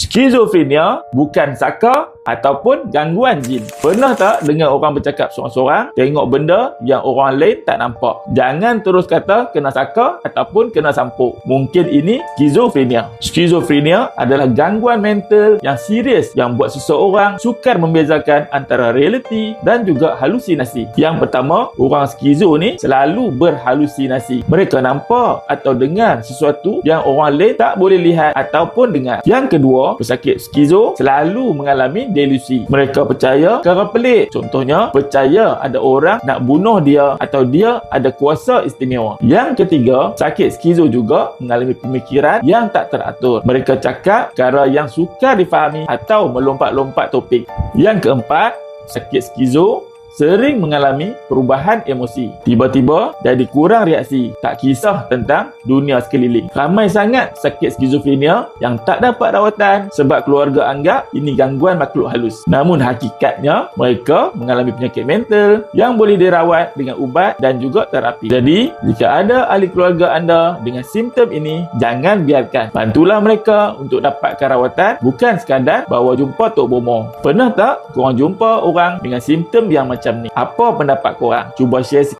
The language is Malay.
Skizofrenia bukan saka ataupun gangguan jin. Pernah tak dengar orang bercakap seorang-seorang tengok benda yang orang lain tak nampak? Jangan terus kata kena saka ataupun kena sampuk. Mungkin ini skizofrenia. Skizofrenia adalah gangguan mental yang serius yang buat seseorang sukar membezakan antara realiti dan juga halusinasi. Yang pertama, orang skizo ni selalu berhalusinasi. Mereka nampak atau dengar sesuatu yang orang lain tak boleh lihat ataupun dengar. Yang kedua, pesakit skizo selalu mengalami delusi. Mereka percaya perkara pelik. Contohnya, percaya ada orang nak bunuh dia atau dia ada kuasa istimewa. Yang ketiga, sakit skizo juga mengalami pemikiran yang tak teratur. Mereka cakap perkara yang sukar difahami atau melompat-lompat topik. Yang keempat, sakit skizo sering mengalami perubahan emosi. Tiba-tiba jadi kurang reaksi, tak kisah tentang dunia sekeliling. Ramai sangat sakit skizofrenia yang tak dapat rawatan sebab keluarga anggap ini gangguan makhluk halus. Namun hakikatnya mereka mengalami penyakit mental yang boleh dirawat dengan ubat dan juga terapi. Jadi, jika ada ahli keluarga anda dengan simptom ini, jangan biarkan. Bantulah mereka untuk dapatkan rawatan bukan sekadar bawa jumpa Tok Bomo. Pernah tak korang jumpa orang dengan simptom yang macam ni? Apa pendapat korang? Cuba share sikit